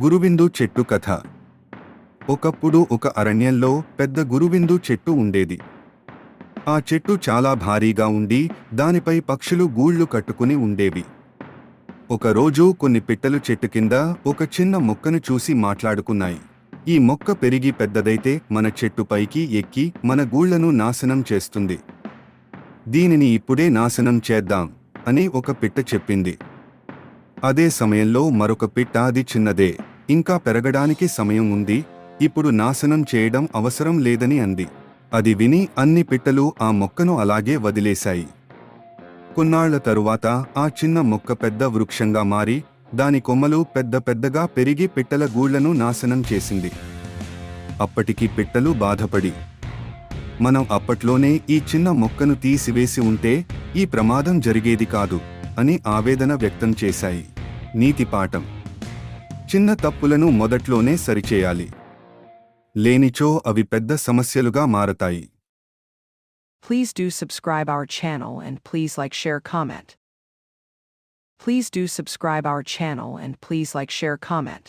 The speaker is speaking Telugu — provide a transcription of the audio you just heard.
గురువిందు చెట్టు కథ. ఒకప్పుడు ఒక అరణ్యంలో పెద్ద గురువిందు చెట్టు ఉండేది. ఆ చెట్టు చాలా భారీగా ఉండి దానిపై పక్షులు గూళ్ళు కట్టుకుని ఉండేవి. ఒకరోజు కొన్ని పిట్టలు చెట్టు కింద ఒక చిన్న మొక్కను చూసి మాట్లాడుకున్నాయి. ఈ మొక్క పెరిగి పెద్దదైతే మన చెట్టు పైకి ఎక్కి మన గూళ్ళను నాశనం చేస్తుంది. దీనిని ఇప్పుడే నాశనం చేద్దాం అని ఒక పిట్ట చెప్పింది. అదే సమయంలో మరొక పిట్ట అది చిన్నదే. ఇంకా పెరగడానికి సమయం ఉంది. ఇప్పుడు నాశనం చేయడం అవసరం లేదని అంది. అది విని అన్ని పిట్టలు ఆ మొక్కను అలాగే వదిలేశాయి. కొన్నాళ్ళ తరువాత ఆ చిన్న మొక్క పెద్ద వృక్షంగా మారి దాని కొమ్మలు పెద్ద పెద్దగా పెరిగి పిట్టల గూళ్ళను నాశనం చేసింది. అప్పటికి పిట్టలు బాధపడి. మనం అప్పట్లోనే ఈ చిన్న మొక్కను తీసివేసి ఉంటే ఈ ప్రమాదం జరిగేది కాదు. అని ఆవేదన వ్యక్తం చేశాయి నీతి పాఠం చిన్న తప్పులను మొదట్లోనే సరిచేయాలి లేనిచో అవి పెద్ద సమస్యలుగా మారతాయి Please do subscribe our channel and please like share comment. Please do subscribe our channel and please like share comment.